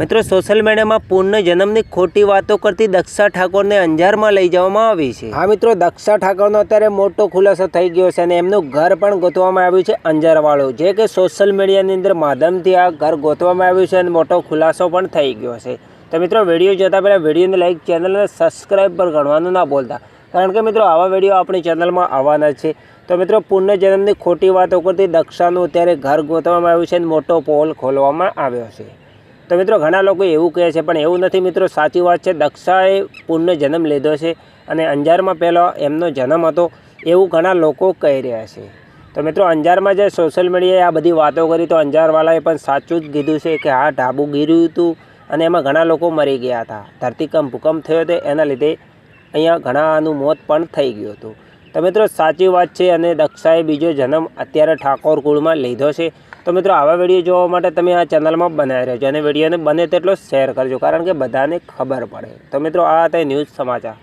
મિત્રો સોશિયલ મીડિયામાં પૂર્ણ જન્મની ખોટી વાતો કરતી દક્ષા ઠાકોરને અંજારમાં લઈ જવામાં આવી છે. હા મિત્રો, દક્ષા ઠાકોરનો અત્યારે મોટો ખુલાસો થઈ ગયો છે અને એમનું ઘર પણ ગોતવામાં આવ્યું છે અંજારવાળું. જે કે સોશિયલ મીડિયાની અંદર માધ્યમથી આ ઘર ગોતવામાં આવ્યું છે અને મોટો ખુલાસો પણ થઈ ગયો છે. તો મિત્રો, વીડિયો જોતા પહેલાં વિડીયોને લાઈક ચેનલને સબસ્ક્રાઈબ પર ગણવાનું ના બોલતા કારણ કે મિત્રો, આવા વીડિયો આપણી ચેનલમાં આવવાના છે. તો મિત્રો પુણ્ય જન્મની ખોટી વાતો કરતી દક્ષાનું અત્યારે ઘર ગોતવામાં આવ્યું છે અને મોટો પોલ ખોલવામાં આવ્યો છે. તો મિત્રો, ઘણા લોકો એવું કહે છે, પણ એવું નથી મિત્રો, સાચી વાત છે, દક્ષાએ પૂર્ણ જન્મ લીધો છે અને અંજારમાં પહેલો એમનો જન્મ હતો. એવું ઘણા લોકો કહી રહ્યા છે. તો મિત્રો, અંજારમાં જે સોશિયલ મીડિયાએ આ બધી વાતો કરી, તો અંજારવાળાએ પણ સાચું જ કીધું છે કે આ ઢાબુ ગીર્યું હતું અને એમાં ઘણા લોકો મરી ગયા હતા. ધરતીકંપ ભૂકંપ થયો હતો, એના લીધે અહીંયા ઘણાનું મોત પણ થઈ ગયું હતું. તો મિત્રો, સાચી વાત છે અને દક્ષાએ બીજો જન્મ અત્યારે ઠાકોર કુળમાં લીધો છે. તો મિત્રો, આવા વીડિયો જોવા માટે તમે આ ચેનલમાં બનાવી રહેજો અને વિડીયોને બને તેટલો શેર કરજો, કારણ કે બધાને ખબર પડે. તો મિત્રો, આ હતા ન્યૂઝ સમાચાર.